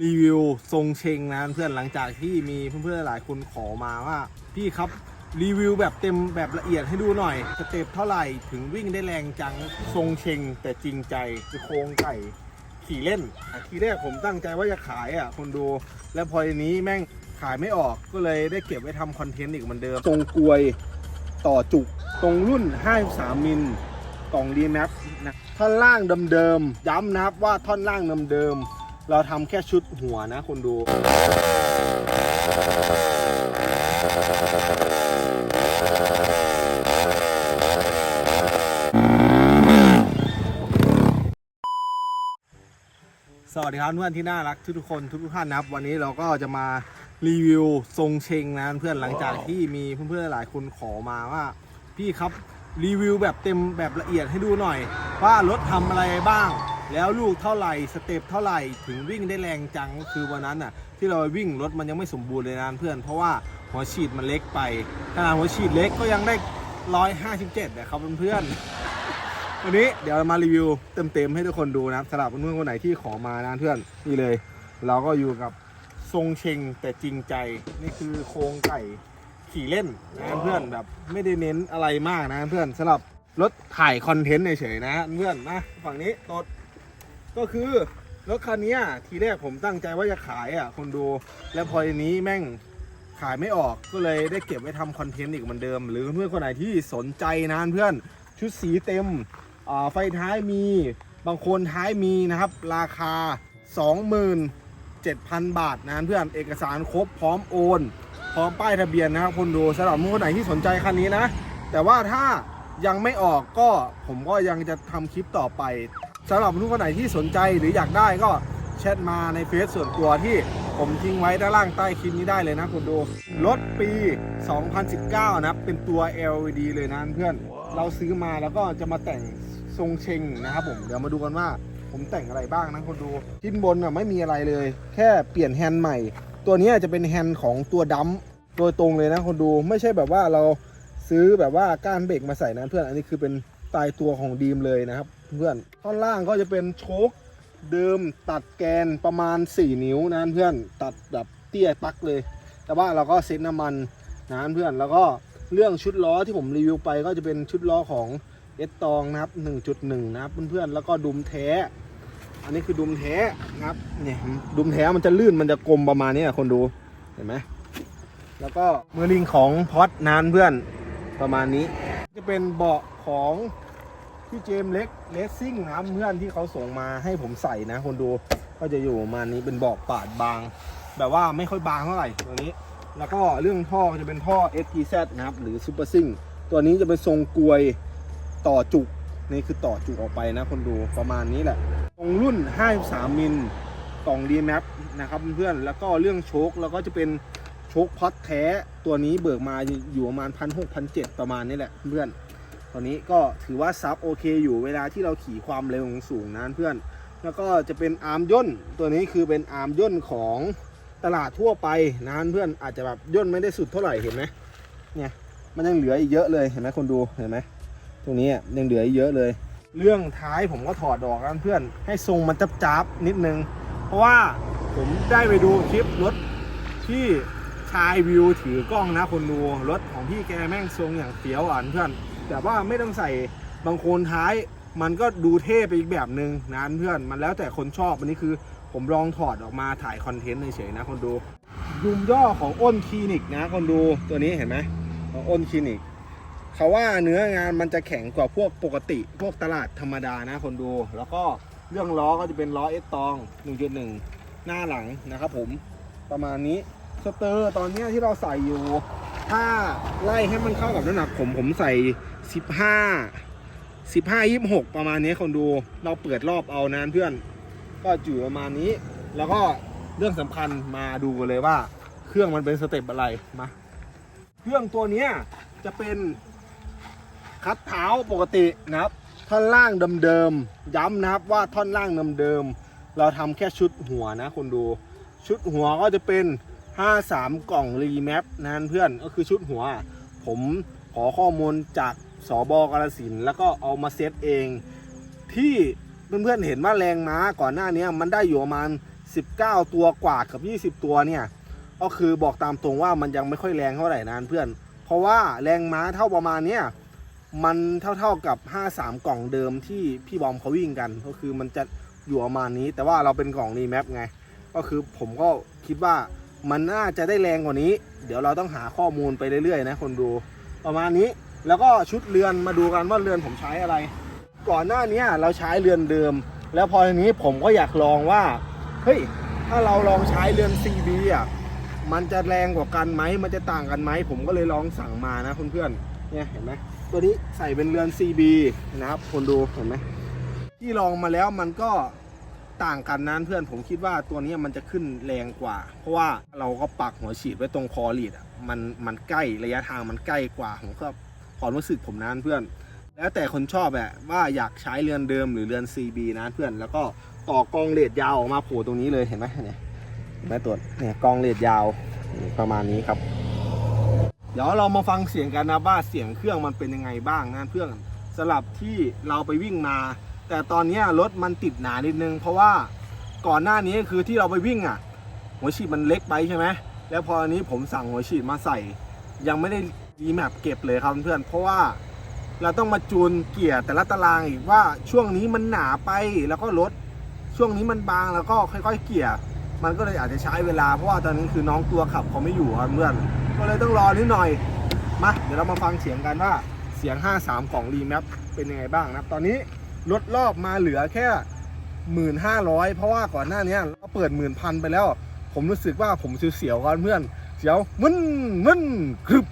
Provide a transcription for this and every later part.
รีวิวทรงเชงนะเพื่อนหลังจากที่มีเพื่อนๆหลายคนขอมาว่า พี่ครับรีวิวแบบเต็มแบบละเอียดให้ดูหน่อย สเต็ปเท่าไหร่ถึงวิ่งได้แรงจังทรงเชงแต่จริงใจคือโครงไก่ขี่เล่นอะทีแรกผมตั้งใจว่าจะขายอะคนดู แล้วพอทีนี้แม่งขายไม่ออกก็เลยได้เก็บไว้ทำคอนเทนต์อีกเหมือนเดิม ทรงกลวยต่อจุก ตรงรุ่น 53 มิลกล่องรีแมปนะท่อนล่างเดิมๆย้ำนะครับว่าท่อนล่างเดิมๆ เราทำแค่ชุดหัวนะคุณดูสวัสดีครับเพื่อนที่น่ารักทุกคนทุกท่านนะครับ วันนี้เราก็จะมารีวิวทรงเชงนะเพื่อนหลังจากที่มีเพื่อนๆหลายคนขอมาว่า พี่ครับรีวิวแบบเต็มแบบละเอียดให้ดูหน่อย ว่ารถทำอะไรบ้าง แล้วลูกเท่าไหร่สเต็ปเท่าไหร่ถึงวิ่งได้แรงจังคือวันนั้นอะที่เราไปวิ่งรถมันยังไม่สมบูรณ์เลยนะเพื่อน เพราะว่าหัวฉีดมันเล็กไปขนาดหัวฉีดเล็กก็ยังได้ร้อยห้าสิบเจ็ดนะครับเพื่อนวันนี้เดี๋ยวมารีวิวเต็มๆให้ทุกคนดูนะสำหรับเพื่อนคนไหนที่ขอมานะเพื่อนนี่เลย เราก็อยู่กับทรงเชงแต่จริงใจนี่คือโครงไก่ขี่เล่นนะเพื่อนแบบไม่ได้เน้นอะไรมากนะเพื่อนสำหรับรถถ่ายคอนเทนต์เฉยๆนะเพื่อนนะฝั่งนี้ตด ก็คือรถคันนี้ทีแรกผมตั้งใจว่าจะขายอะคนดู แล้วพอทีนี้แม่งขายไม่ออกก็เลยได้เก็บไว้ทำคอนเทนต์อีกเหมือนเดิม หรือเพื่อนคนไหนที่สนใจนะเพื่อนชุดสีเต็มไฟท้ายมีบางคนท้ายมีนะครับ ราคา 27,000 บาทนะเพื่อนเอกสารครบพร้อมโอน พร้อมป้ายทะเบียนนะครับคนดูสำหรับผู้คนไหนที่สนใจคันนี้นะ แต่ว่าถ้ายังไม่ออกก็ผมก็ยังจะทำคลิปต่อไป สำหรับผู้คนไหนที่สนใจหรืออยากได้ก็แชทมาในเฟซส่วนตัวที่ผมทิ้งไว้ด้านล่างใต้คลิปนี้ได้เลยนะคุณดูรถปี 2019 นะครับเป็นตัว LED เลยนะเพื่อนเราซื้อมาแล้วก็จะมาแต่งทรงเชงนะครับผมเดี๋ยวมาดูกันว่าผมแต่งอะไรบ้างนะคนดูชิ้นบนอะไม่มีอะไรเลย แค่เปลี่ยนแฮนด์ใหม่ ตัวนี้จะเป็นแฮนด์ของตัวดัมโดยตรงเลยนะคนดูไม่ใช่แบบว่าเราซื้อแบบว่าก้านเบรกมาใส่นะเพื่อนอันนี้คือเป็นตายตัวของดีมเลยนะครับ เพื่อนท่อนล่างก็จะเป็นโชคเดิมตัดแกนประมาณ 4 นิ้วนะเพื่อนตัดแบบเตี้ยปักเลย แต่ว่าเราก็เซ็ตน้ำมันนะเพื่อนแล้วก็เรื่องชุดล้อที่ผมรีวิวไปก็จะเป็นชุดล้อของเอสตองนะครับ 1.1 นะครับเพื่อนๆแล้วก็ดุมแท้ อันนี้คือดุมแท้นะครับเนี่ยดุมแท้มันจะลื่นมันจะกลมประมาณนี้อะคนดูเห็นไหมแล้วก็มือลิงของพอดนานเพื่อนประมาณนี้ จะเป็นเบาะของ พี่เจมส์เล็กเลสซิ่งนะครับเพื่อนที่เขาส่งมาให้ผมใส่นะ คนดูก็จะอยู่ประมาณนี้เป็นบาะปาดบาง แบบว่าไม่ค่อยบางเท่าไหร่ตัวนี้ แล้วก็เรื่องท่อจะเป็นท่อ STZ นะครับ หรือ Super s i n g ตัวนี้จะเป็นทรงกลวยต่อจุกนี่คือต่อจุกออกไปนะคนดูประมาณนี้แหละตรงรุ่น 53 มิลกล่อง d m a p นะครับเพื่อนๆแล้วก็เรื่องโชคแล้วก็จะเป็นโชคพัดแท้ตัวนี้เบิกมาอยู่ประมาณ1 6 0 0 1ประมาณนี้แหละเพื่อน ตัวนี้ก็ถือว่าซับโอเคอยู่เวลาที่เราขี่ความเร็วสูงนะเพื่อน แล้วก็จะเป็นอาร์มย่นตัวนี้คือเป็นอาร์มย่นของตลาดทั่วไปนะเพื่อนอาจจะแบบย่นไม่ได้สุดเท่าไหร่เห็นไหมเนี่ยมันยังเหลืออีกเยอะเลยเห็นไหมคนดูเห็นไหมตรงนี้อะยังเหลืออีกเยอะเลย เรื่องท้ายผมก็ถอดออกกันเพื่อน ให้ทรงมันจับจับนิดนึง เพราะว่าผมได้ไปดูคลิปรถที่ชายวิวถือกล้องนะคนดูรถของพี่แกแม่งทรงอย่างเฟี้ยวอะเพื่อน แต่ว่าไม่ต้องใส่บางโคนท้าย มันก็ดูเท่ไปอีกแบบหนึ่งนะเพื่อนมันแล้วแต่คนชอบอันนี้คือ ผมลองถอดออกมาถ่ายคอนเทนต์เฉยๆนะคนดูดุมย่อของอ้นคลินิกนะคนดูตัวนี้เห็นไหมของอ้นคลินิกเขาว่าเนื้องานมันจะแข็งกว่าพวกปกติ พวกตลาดธรรมดานะคนดู แล้วก็เรื่องล้อก็จะเป็นล้อเอสตอง 1.1 หน้าหลังนะครับผมประมาณนี้สเตอร์ตอนนี้ที่เราใส่อยู่ ถ้าไล่ให้มันเข้ากับน้ำหนักผมผมใส่ 15 15 26ประมาณนี้คนดูเราเปิดรอบเอานะเพื่อน ก็อยู่ประมาณนี้ แล้วก็เรื่องสำคัญมาดูกันเลยว่า เครื่องมันเป็นสเต็ปอะไรมาเครื่องตัวเนี้จะเป็นคัดเท้าปกตินะครับ ท่อนล่างเดิมๆย้ำนะครับว่าท่อนล่างเดิมๆเราทำแค่ชุดหัวนะคนดูชุดหัวก็จะเป็น 53 กล่องรีแมปนะเพื่อนก็คือชุดหัว ผมขอข้อมูลจาก สอบกาลสินแล้วก็เอามาเซตเองที่เพื่อนๆเห็นว่าแรงม้าก่อนหน้านี้มันได้อยู่ประมาณ 19 ตัวกว่ากับ 20 ตัวเนี่ยก็คือบอกตามตรงว่ามันยังไม่ค่อยแรงเท่าไหร่นะเพื่อน เพราะว่าแรงม้าเท่าประมาณเนี้ยมันเท่าๆกับ 53 กล่องเดิมที่พี่บอมเขาวิ่งกัน ก็คือมันจะอยู่ประมาณนี้ แต่ว่าเราเป็นกล่องรีแมปไง ก็คือผมก็คิดว่ามันน่าจะได้แรงกว่านี้ เดี๋ยวเราต้องหาข้อมูลไปเรื่อยๆนะคนดูประมาณนี้ แล้วก็ชุดเรือนมาดูกันว่าเรือนผมใช้อะไร ก่อนหน้านี้เราใช้เรือนเดิม แล้วพอทีนี้ผมก็อยากลองว่าเฮ้ยถ้าเราลองใช้เรือน CB อะมันจะแรงกว่ากันไหมมันจะต่างกันไหมผมก็เลยลองสั่งมานะเพื่อนๆเนี่ยเห็นไหมตัวนี้ใส่เป็นเรือน CB นะครับคนดูเห็นไหมที่ลองมาแล้วมันก็ต่างกันนั้นเพื่อนผมคิดว่าตัวนี้มันจะขึ้นแรงกว่า เพราะว่าเราก็ปักหัวฉีดไว้ตรงคอลีดอะมันมันใกล้ระยะทางมันใกล้กว่าผมก็ ความรู้สึกผมนั้นเพื่อน แล้วแต่คนชอบแหละว่าอยากใช้เรือนเดิมหรือเรือน CB นะเพื่อนแล้วก็ต่อกองเลดยาวออกมาโผล่ตรงนี้เลยเห็นไหมเนี่ยเห็นไหมตัวเนี่ยกองเลดยาวประมาณนี้ครับ เดี๋ยวเรามาฟังเสียงกันนะว่าเสียงเครื่องมันเป็นยังไงบ้างนะเพื่อนสลับที่เราไปวิ่งมา แต่ตอนนี้รถมันติดหนานิดนึง เพราะว่าก่อนหน้านี้คือที่เราไปวิ่งอะ หัวฉีดมันเล็กไปใช่ไหมแล้วพออันนี้ผมสั่งหัวฉีดมาใส่ ยังไม่ได้ ดีแมปเก็บเลยครับเพื่อนเพราะว่าเราต้องมาจูนเกียร์แต่ละตารางอีกว่าช่วงนี้มันหนาไปแล้วก็ลดช่วงนี้มันบางแล้วก็ค่อย ๆ เกียร์มันก็เลยอาจจะใช้เวลาเพราะว่าตอนนี้คือน้องตัวขับเขาไม่อยู่ครับเพื่อนก็เลยต้องรอนิดหน่อยมาเดี๋ยวเรามาฟังเสียงกันว่าเสียง 53 ของรีแมปเป็นยังไงบ้างนะตอนนี้ลดรอบมาเหลือแค่ 1,500 เพราะว่าก่อนหน้านี้เราเปิดหมื่นพันไปแล้ว ผมรู้สึกว่าผมเสียวๆกันเพื่อนเสียวมึนมึนครึบ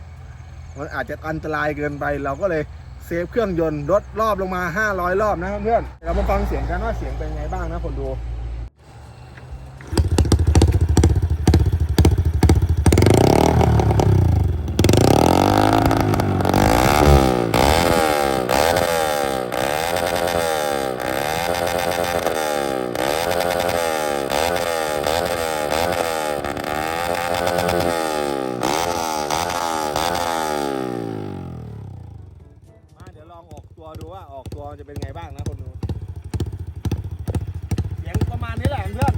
มันอาจจะอันตรายเกินไป เราก็เลยเซฟเครื่องยนต์ลดรอบลงมา 500 รอบนะเพื่อนเรามาฟังเสียงกันว่าเสียงเป็นไงบ้างนะคนดู มาเดี๋ยวลองออก ตัวดูว่าออกตัวจะเป็นไงบ้างนะคนดูเสียงประมาณนี้แหละเพื่อน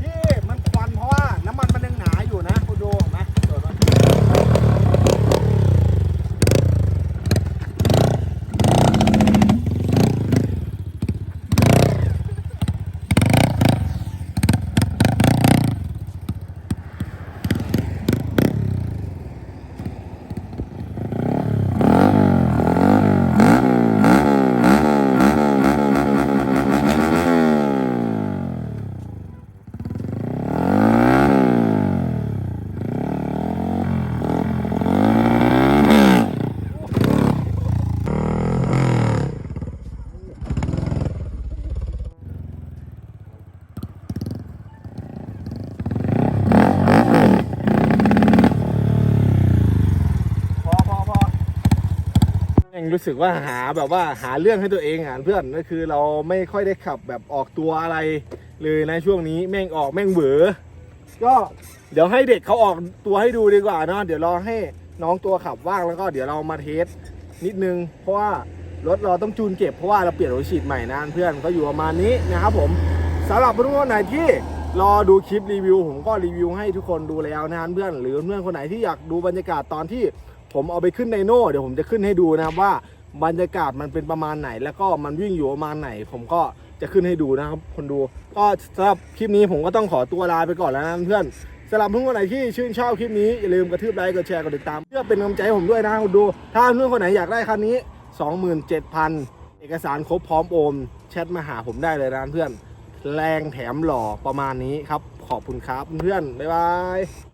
ที่มันควันเพราะว่าน้ำมันมันยังหนาอยู่นะคุณดูเห็นไหม รู้สึกว่าหาแบบว่าหาเรื่องให้ตัวเองอะเพื่อนก็คือเราไม่ค่อยได้ขับแบบออกตัวอะไร เลยในะช่วงนี้แม่งออกแม่งเหวอก็เดี๋ยวให้เด็กเขาออกตัวให้ดูดีกว่าเนาะเดี๋ยวรอให้น้องตัวขับว่างแล้วก็เดี๋ยวเรามาเทสนิดนึง เพราะว่ารถเราต้องจูนเก็บเพราะว่าเราเปลี่ยนหัวฉีดใหม่นะเพื่อนก็อยู่ประมาณนี้นะครับผมสำหรับเพื่อนคนไหนที่รอดูคลิปรีวิว ผมก็รีวิวให้ทุกคนดูแล้วนะเพื่อนหรือเพื่อนคนไหนที่อยากดูบรรยากาศตอนที่ ผมเอาไปขึ้นไดโน่เดี๋ยวผมจะขึ้นให้ดูนะครับว่าบรรยากาศมันเป็นประมาณไหน แล้วก็มันวิ่งอยู่ประมาณไหน ผมก็จะขึ้นให้ดูนะครับ คนดูก็สำหรับคลิปนี้ผมก็ต้องขอตัวลาไปก่อนแล้วนะเพื่อนสำหรับเพื่อนคนไหนที่ชื่นชอบคลิปนี้อย่าลืมกระทืบไลค์กดแชร์กดติดตาม เพื่อเป็นกำลังใจให้ผมด้วยนะคนดู ถ้าเพื่อนคนไหนอยากได้คันนี้ 27,000 เอกสารครบพร้อมโอนแชทมาหาผมได้เลยนะเพื่อน แรงแถมหล่อประมาณนี้ครับ ขอบคุณครับเพื่อนบ๊ายบาย